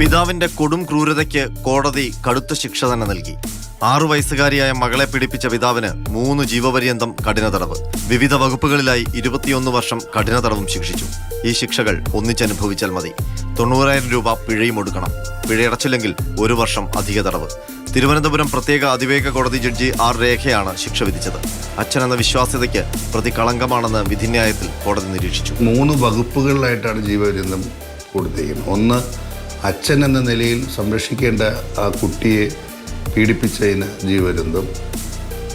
പിതാവിന്റെ കൊടും ക്രൂരതയ്ക്ക് കോടതി കടുത്ത ശിക്ഷ തന്നെ നൽകി. ആറു വയസ്സുകാരിയായ മകളെ പിടിപ്പിച്ച പിതാവിന് മൂന്ന് ജീവപര്യന്തം കഠിന തടവ്. വിവിധ വകുപ്പുകളിലായി ഇരുപത്തിയൊന്ന് വർഷം കഠിന തടവും ശിക്ഷിച്ചു. ഈ ശിക്ഷകൾ ഒന്നിച്ചനുഭവിച്ചാൽ മതി. തൊണ്ണൂറായിരം രൂപ പിഴയും ഒടുക്കണം. പിഴയടച്ചില്ലെങ്കിൽ ഒരു വർഷം അധിക തടവ്. തിരുവനന്തപുരം പ്രത്യേക അതിവേഗ കോടതി ജഡ്ജി ആർ രേഖയാണ് ശിക്ഷ വിധിച്ചത്. അച്ഛൻ എന്ന വിശ്വാസ്യതയ്ക്ക് പ്രതി കളങ്കമാണെന്ന് വിധിന്യായത്തിൽ കോടതി നിരീക്ഷിച്ചു. മൂന്ന് വകുപ്പുകളിലായിട്ടാണ് ജീവപര്യന്തം കൊടുത്തിരിക്കുന്നത് ഒന്ന് അച്ഛൻ എന്ന നിലയിൽ സംരക്ഷിക്കേണ്ട ആ കുട്ടിയെ പീഡിപ്പിച്ചതിന് ജീവപര്യന്തം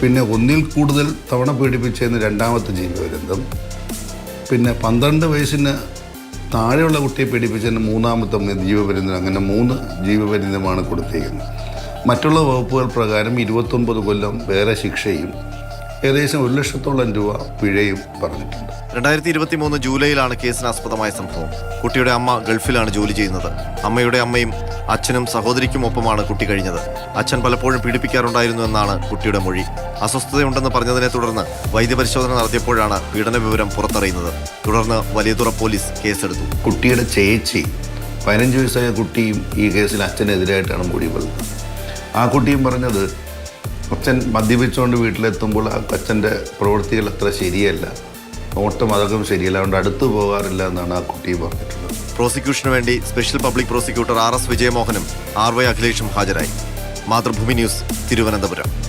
പിന്നെ ഒന്നിൽ കൂടുതൽ തവണ പീഡിപ്പിച്ചതിന് രണ്ടാമത്തെ ജീവപര്യന്തം പിന്നെ പന്ത്രണ്ട് വയസ്സിന് താഴെയുള്ള കുട്ടിയെ പീഡിപ്പിച്ചതിന് മൂന്നാമത്തെ ജീവപര്യന്തം അങ്ങനെ മൂന്ന് ജീവപര്യന്തമാണ് കൊടുത്തിരിക്കുന്നത്. മറ്റുള്ള വകുപ്പുകൾ പ്രകാരം ഇരുപത്തൊമ്പത് കൊല്ലം വേറെ ശിക്ഷയും ഏകദേശം ഒരു ലക്ഷത്തോളം രൂപ പിഴയും പറഞ്ഞിട്ടുണ്ട്. രണ്ടായിരത്തി ഇരുപത്തി മൂന്ന് ജൂലൈയിലാണ് കേസിനാസ്പദമായ സംഭവം. കുട്ടിയുടെ അമ്മ ഗൾഫിലാണ് ജോലി ചെയ്യുന്നത്. അമ്മയുടെ അമ്മയും അച്ഛനും സഹോദരിക്കുമൊപ്പമാണ് കുട്ടി കഴിഞ്ഞത്. അച്ഛൻ പലപ്പോഴും പീഡിപ്പിക്കാറുണ്ടായിരുന്നു എന്നാണ് കുട്ടിയുടെ മൊഴി. അസ്വസ്ഥതയുണ്ടെന്ന് പറഞ്ഞതിനെ തുടർന്ന് വൈദ്യപരിശോധന നടത്തിയപ്പോഴാണ് പീഡന വിവരം പുറത്തറിയുന്നത്. തുടർന്ന് വലിയതുറ പോലീസ് കേസെടുത്തു. കുട്ടിയുടെ ചേച്ചി പതിനഞ്ച് വയസ്സായ കുട്ടിയും ഈ കേസിൽ അച്ഛനെതിരായിട്ടാണ് മൊഴി പറഞ്ഞത് ആ കുട്ടിയും പറഞ്ഞത് അച്ഛൻ മദ്യപിച്ചുകൊണ്ട് വീട്ടിലെത്തുമ്പോൾ ആ അച്ഛന്റെ പ്രവൃത്തികൾ അത്ര ശരിയല്ല. നോട്ടം അതൊക്കെ ശരിയല്ല. അതുകൊണ്ട് അടുത്ത് പോകാറില്ല എന്നാണ് ആ കുട്ടി പറഞ്ഞിട്ടുള്ളത്. പ്രോസിക്യൂഷന് വേണ്ടി special public prosecutor R S വിജയമോഹനും R Y അഖിലേഷും ഹാജരായി. മാതൃഭൂമി ന്യൂസ് തിരുവനന്തപുരം.